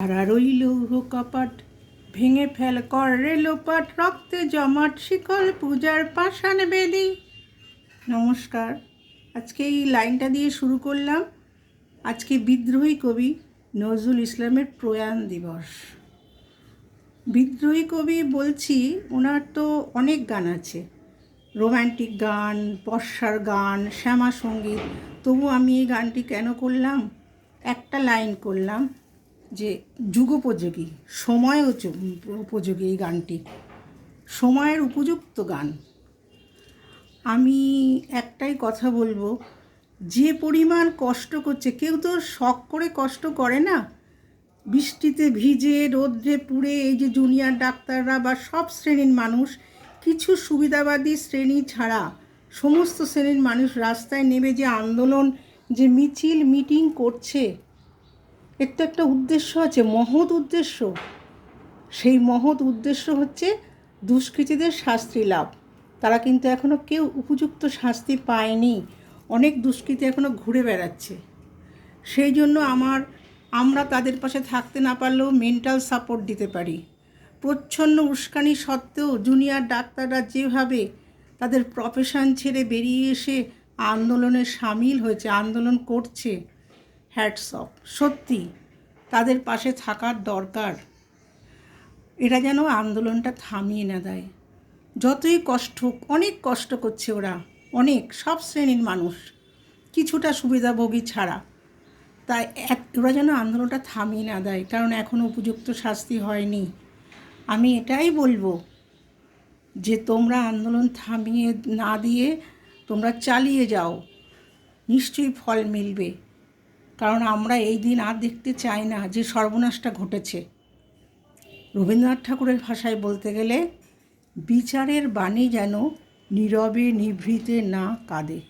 তারা রইল কপাট ভেঙে ফেল কর রে লোপাট, রক্তে জমাট, শিকল পূজার পাষাণ বেদি। নমস্কার, আজকে এই লাইনটা দিয়ে শুরু করলাম। আজকে বিদ্রোহী কবি নজরুল ইসলামের প্রয়াণ দিবস। বিদ্রোহী কবি বলছি, ওনার তো অনেক গান আছে। রোম্যান্টিক গান, বর্ষার গান, শ্যামা সংগীত, তবু আমি এই গানটি কেন করলাম? একটা লাইন করলাম। যে যুগোপযোগী সময় উপযোগী এই গানটি। সময়ের উপযুক্ত গান। আমি একটাই কথা বলব, যে পরিমাণ কষ্ট করছে, কেউ তো শখ করে কষ্ট করে না। বৃষ্টিতে ভিজে, রোদ্রে পুড়ে, এই যে জুনিয়র ডাক্তাররা বা সব শ্রেণির মানুষ, কিছু সুবিধাবাদী শ্রেণি ছাড়া, সমস্ত শ্রেণির মানুষ রাস্তায় নেমে যে আন্দোলন, যে মিছিল, মিটিং করছে এর তো একটা উদ্দেশ্য আছে, মহৎ উদ্দেশ্য। সেই মহৎ উদ্দেশ্য হচ্ছে দুষ্কৃতীদের শাস্তি লাভ। তারা কিন্তু এখনও কেউ উপযুক্ত শাস্তি পায়নি। অনেক দুষ্কৃতী এখনও ঘুরে বেড়াচ্ছে। সেই জন্য আমার, আমরা তাদের পাশে থাকতে না পারলেও মেন্টাল সাপোর্ট দিতে পারি। প্রচ্ছন্ন উস্কানি সত্ত্বেও জুনিয়র ডাক্তাররা যেভাবে তাদের প্রফেশন ছেড়ে বেরিয়ে এসে আন্দোলনে সামিল হয়েছে, আন্দোলন করছে হ্যাটস অফ সত্যি, তাদের পাশে থাকার দরকার। এরা যেন আন্দোলনটা থামিয়ে না দেয়। যতই কষ্ট অনেক কষ্ট করছে ওরা। অনেক, সব শ্রেণির মানুষ। কিছুটা সুবিধাভোগী ছাড়া। তাই ওরা যেন আন্দোলনটা থামিয়ে না দেয়, কারণ এখনও উপযুক্ত শাস্তি হয়নি। আমি এটাই বলব যে, তোমরা আন্দোলন থামিয়ে না দিয়ে তোমরা চালিয়ে যাও। নিশ্চয়ই ফল মিলবে। কারণ আমরা এই দিন আর দেখতে চাই না যে সর্বনাশটা ঘটেছে। রবীন্দ্রনাথ ঠাকুরের ভাষায় বলতে গেলে, বিচারের বাণী যেন নীরবে নিভৃতে না কাঁদে।